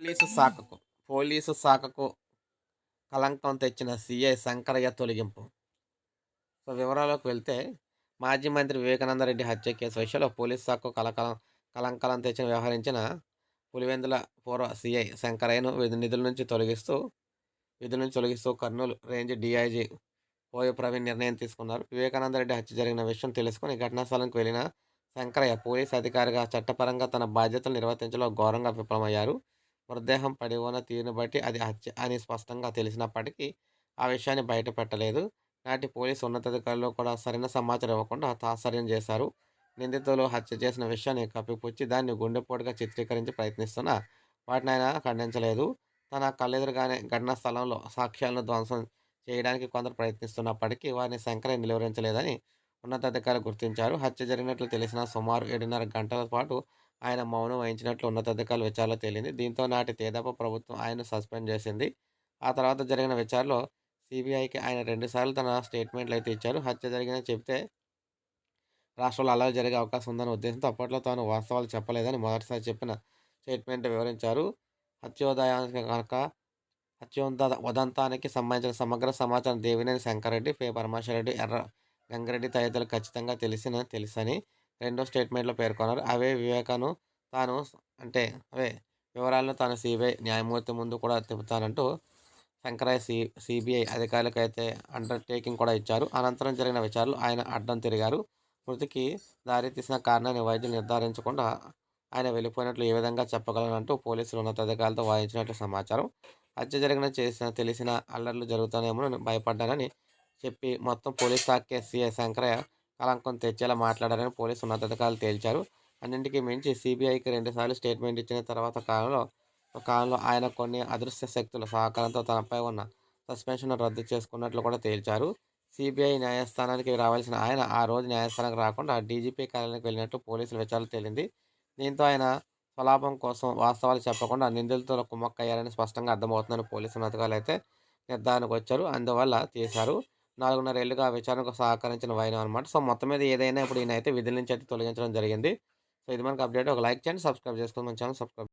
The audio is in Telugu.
పోలీసు శాఖకు పోలీసు శాఖకు కలంకం తెచ్చిన సీఐ శంకరయ్య తొలగింపు. సో వివరాలకు వెళ్తే మాజీ మంత్రి వివేకానందరెడ్డి హత్య కేసు విషయంలో పోలీసు శాఖకు కలకలం కలంకలం తెచ్చిన వ్యవహరించిన పులివెందుల పూర్వ సీఐ శంకరయ్యను నిధుల నుంచి తొలగిస్తూ విధుల నుంచి తొలగిస్తూ కర్నూలు రేంజ్ డీఐజీ ఓయో ప్రవీణ్ నిర్ణయం తీసుకున్నారు. వివేకానందరెడ్డి హత్య జరిగిన విషయం తెలుసుకుని ఘటనాస్థలంకు వెళ్ళిన వెళ్ళిన శంకరయ్య పోలీస్ అధికారిగా చట్టపరంగా తన బాధ్యతలు నిర్వర్తించడంలో ఘోరంగా విఫలమయ్యారు. మృతదేహం పడి ఉన్న తీరును బట్టి అది హత్య అని స్పష్టంగా తెలిసినప్పటికీ ఆ విషయాన్ని బయటపెట్టలేదు నాటి పోలీసు ఉన్నతాధికారులు కూడా సరైన సమాచారం ఇవ్వకుండా తాత్సర్యం చేశారు. నిందితులు హత్య చేసిన విషయాన్ని కప్పిపుచ్చి దాన్ని గుండెపోటుగా చిత్రీకరించి ప్రయత్నిస్తున్న వాటిని ఆయన ఖండించలేదు. తన కళ్ళెదురుగానే ఘటనా స్థలంలో సాక్ష్యాలను ధ్వంసం చేయడానికి కొందరు ప్రయత్నిస్తున్నప్పటికీ వారిని శంకరే నిలువరించలేదని ఉన్నతాధికారులు గుర్తించారు. హత్య జరిగినట్లు తెలిసిన సుమారు ఏడున్నర గంటల పాటు ఆయన మౌనం వహించినట్లు ఉన్నతాధికారుల విచారణలో తేలింది. దీంతో నాటి తేదాప ప్రభుత్వం ఆయన సస్పెండ్ చేసింది. ఆ తర్వాత జరిగిన విచారణలో సిబిఐకి ఆయన రెండుసార్లు తన స్టేట్మెంట్లు అయితే ఇచ్చారు. హత్య జరిగిన చెబితే రాష్ట్రంలో అలా జరిగే అవకాశం ఉందన్న ఉద్దేశంతో అప్పట్లో తాను వాస్తవాలు చెప్పలేదని మొదటిసారి చెప్పిన స్టేట్మెంట్ వివరించారు. హత్యోదయానికి కనుక హత్యోద ఉదంతానికి సంబంధించిన సమగ్ర సమాచారం దేవినేని శంకర్రెడ్డి పే పరమేశ్వరరెడ్డి ఎర్ర గంగిరెడ్డి తదితరులు ఖచ్చితంగా తెలిసిన తెలుసని రెండో స్టేట్మెంట్లో పేర్కొన్నారు. అవే వివేకాను తాను అంటే అవే వివరాలను తాను సిబిఐ న్యాయమూర్తి ముందు కూడా చెబుతానంటూ శంకరయ్య సి సిబిఐ అధికారులకు అయితే అండర్టేకింగ్ కూడా ఇచ్చారు. అనంతరం జరిగిన విచారాలు ఆయన అడ్డం తిరిగారు. మృతికి దారితీసిన కారణాన్ని వైద్యులు నిర్ధారించకుండా ఆయన వెళ్ళిపోయినట్లు ఏ విధంగా చెప్పగలనంటూ పోలీసులు ఉన్నతాధికారులతో వాదించినట్లు సమాచారం. హత్య జరిగిన చేసిన తెలిసిన అల్లర్లు జరుగుతానేమో భయపడ్డానని చెప్పి మొత్తం పోలీస్ శాఖ ఎస్సీఐ శంకరయ్య కలంకం తెచ్చేలా మాట్లాడారని పోలీసు ఉన్నతాధికారులు తేల్చారు. అన్నింటికీ మించి సిబిఐకి రెండుసార్లు స్టేట్మెంట్ ఇచ్చిన తర్వాత కాలంలో కాలంలో ఆయన కొన్ని అదృశ్య శక్తుల సహకారంతో తనపై ఉన్న సస్పెన్షన్ రద్దు చేసుకున్నట్లు కూడా తేల్చారు. సిబిఐ న్యాయస్థానానికి రావాల్సిన ఆయన ఆ రోజు న్యాయస్థానానికి రాకుండా డీజీపీ కార్యాలయానికి వెళ్ళినట్టు పోలీసుల విచారణ తేలింది. దీంతో ఆయన స్వలాభం కోసం వాస్తవాలు చెప్పకుండా నిందితులతో కుమ్మక్కయ్యారని స్పష్టంగా అర్థమవుతుందని పోలీసు ఉన్నతాధికారులు అయితే నిర్ధారణకు వచ్చారు. అందువల్ల తీశారు. నాలుగున్నర ఏళ్ళుగా విచారణకు సహకరించిన వైనం అనమాట సో మొత్తం మీద ఏదైనా ఇప్పుడు ఈయన అయితే విధుల నుంచి అయితే తొలగించడం జరిగింది. సో ఇది మనకు అప్డేట్. ఒక లైక్ చేయండి సబ్స్క్రైబ్ చేసుకోండి మన ఛానల్ సబ్స్క్రైబ్